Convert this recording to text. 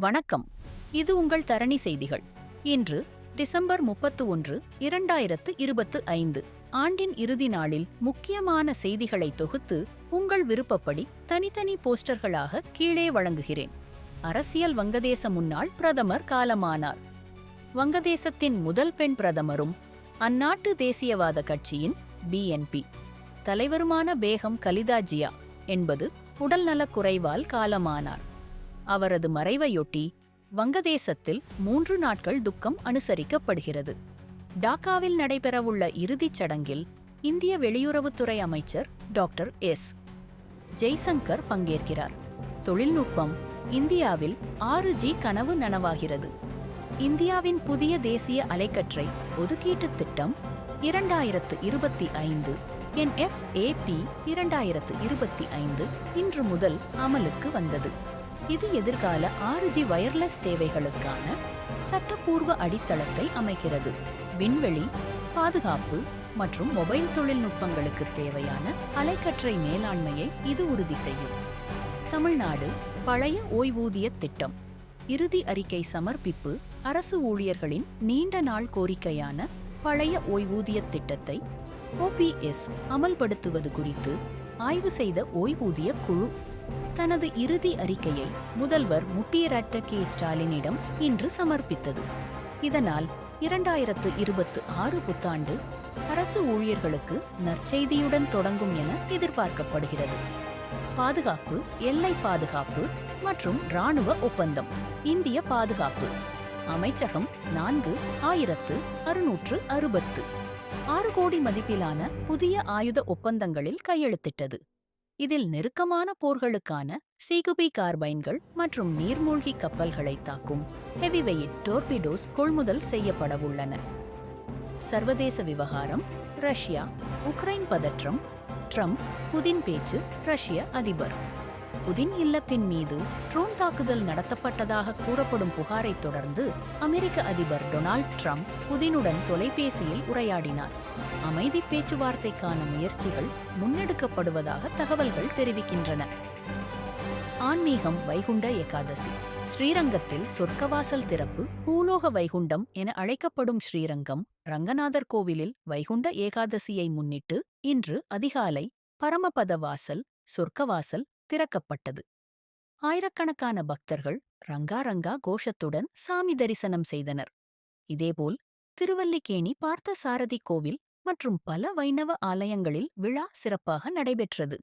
வணக்கம். இது உங்கள் தரணி செய்திகள். இன்று டிசம்பர் முப்பத்து ஒன்று இரண்டாயிரத்து இருபத்து ஐந்து ஆண்டின் இறுதி நாளில் முக்கியமான செய்திகளை தொகுத்து உங்கள் விருப்பப்படி தனித்தனி போஸ்டர்களாக கீழே வழங்குகிறேன். அரசியல் வங்கதேச முன்னாள் பிரதமர் காலமானார். வங்கதேசத்தின் முதல் பெண் பிரதமரும் அந்நாட்டு தேசியவாத கட்சியின் பிஎன்பி தலைவருமான பேகம் கலிதா ஜியா என்பது உடல்நலக் குறைவால் காலமானார். அவரது மறைவையொட்டி வங்கதேசத்தில் மூன்று நாட்கள் துக்கம் அனுசரிக்கப்படுகிறது. டாக்காவில் நடைபெறவுள்ள இறுதிச் சடங்கில் இந்திய வெளியுறவுத்துறை அமைச்சர் டாக்டர் எஸ். ஜெய்சங்கர் பங்கேற்கிறார். தொழில்நுட்பம் இந்தியாவில் ஆறு ஜி கனவு நனவாகிறது. இந்தியாவின் புதிய தேசிய அலைக்கற்றை ஒதுக்கீட்டுத் திட்டம் இரண்டாயிரத்து இருபத்தி ஐந்து என் எஃப்ஏபி இரண்டாயிரத்து இருபத்தி ஐந்து இன்று முதல் அமலுக்கு வந்தது. இது எதிர்கால ஆறு ஜி வயர்லெஸ் சேவைகளுக்கான சட்டப்பூர்வ அடித்தளத்தை அமைக்கிறது. விண்வெளி பாதுகாப்பு மற்றும் மொபைல் தொழில்நுட்பங்களுக்கு தேவையான அலைக்கற்றை மேலாண்மையை இது உறுதி செய்யும். தமிழ்நாடு பழைய ஓய்வூதிய திட்டம். இறுதி அறிக்கை சமர்ப்பிப்பு அரசு ஊழியர்களின் நீண்ட நாள் கோரிக்கையான பழைய ஓய்வூதிய திட்டத்தை ஓபிஎஸ் அமல்படுத்துவது குறித்து ஆய்வு செய்த ஓய்வூதிய குழு. தனது இறுதி அறிக்கையை முதல்வர் முட்டியரட்ட கே. ஸ்டாலினிடம் இன்று சமர்ப்பித்தது. இதனால் இரண்டாயிரத்து இருபத்து ஆறு புத்தாண்டு அரசு ஊழியர்களுக்கு நற்செய்தியுடன் தொடங்கும் என எதிர்பார்க்கப்படுகிறது. பாதுகாப்பு எல்லை பாதுகாப்பு மற்றும் ராணுவ ஒப்பந்தம் இந்திய பாதுகாப்பு. அமைச்சகம் நான்கு ஆயிரத்து அறுநூற்று அறுபத்து. ஆறு கோடி மதிப்பிலான புதிய ஆயுத ஒப்பந்தங்களில் கையெழுத்திட்டது. இதில் நெருக்கமான போர்களுக்கான சிகுபி கார்பைன்கள் மற்றும் நீர்மூழ்கி கப்பல்களை தாக்கும் ஹெவிவெயிட் டோர்பிடோஸ் கொள்முதல் செய்யப்படவுள்ளன சர்வதேச விவகாரம் ரஷ்யா உக்ரைன் பதற்றம் ட்ரம்ப் புதின் பேச்சு ரஷ்ய அதிபர். புதின் இல்லத்தின் மீது ட்ரோன் தாக்குதல் நடத்தப்பட்டதாக கூறப்படும் புகாரை தொடர்ந்து அமெரிக்க அதிபர் டொனால்ட் ட்ரம்ப் புதினுடன் தொலைபேசியில் உரையாடினார். அமைதி பேச்சுவார்த்தைக்கான முயற்சிகள் முன்னெடுக்கப்படுவதாக தகவல்கள் தெரிவிக்கின்றன. ஆன்மீகம் வைகுண்ட ஏகாதசி. ஸ்ரீரங்கத்தில் சொர்க்கவாசல் திறப்பு பூலோக வைகுண்டம் என அழைக்கப்படும் ஸ்ரீரங்கம் ரங்கநாதர் கோவிலில் வைகுண்ட ஏகாதசியை முன்னிட்டு இன்று அதிகாலை பரமபத வாசல் சொர்க்கவாசல் திறக்கப்பட்டது. ஆயிரக்கணக்கான பக்தர்கள் ரங்காரங்கா கோஷத்துடன் சாமி தரிசனம் செய்தனர். இதேபோல் திருவல்லிக்கேணி பார்த்தசாரதி கோவில் மற்றும் பல வைணவ ஆலயங்களில் விழா சிறப்பாக நடைபெற்றது.